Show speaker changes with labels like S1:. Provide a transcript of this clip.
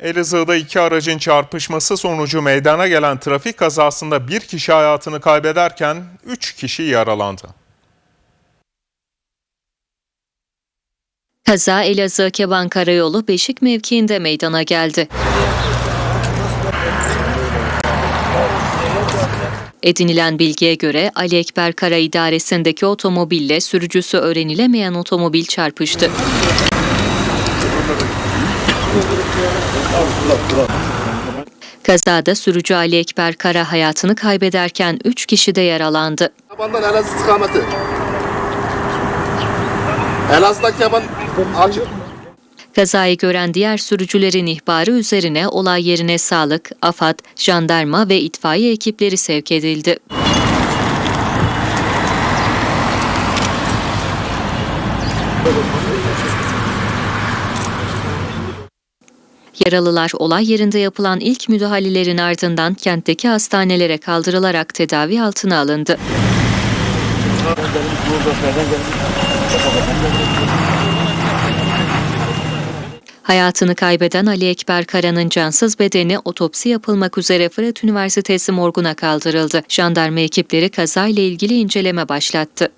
S1: Elazığ'da iki aracın çarpışması sonucu meydana gelen trafik kazasında bir kişi hayatını kaybederken üç kişi yaralandı.
S2: Kaza Elazığ Keban Karayolu Beşik mevkiinde meydana geldi. Edinilen bilgiye göre Ali Ekber Kara idaresindeki otomobille sürücüsü öğrenilemeyen otomobil çarpıştı. Kazada sürücü Ali Ekber Kara hayatını kaybederken 3 kişi de yaralandı.
S3: Yabandan Elazığ istikameti. Elazığ'daki yaban açık.
S2: Kazayı gören diğer sürücülerin ihbarı üzerine olay yerine sağlık, AFAD, jandarma ve itfaiye ekipleri sevk edildi. Yaralılar olay yerinde yapılan ilk müdahalelerin ardından kentteki hastanelere kaldırılarak tedavi altına alındı. Hayatını kaybeden Ali Ekber Kara'nın cansız bedeni otopsi yapılmak üzere Fırat Üniversitesi morguna kaldırıldı. Jandarma ekipleri kazayla ilgili inceleme başlattı.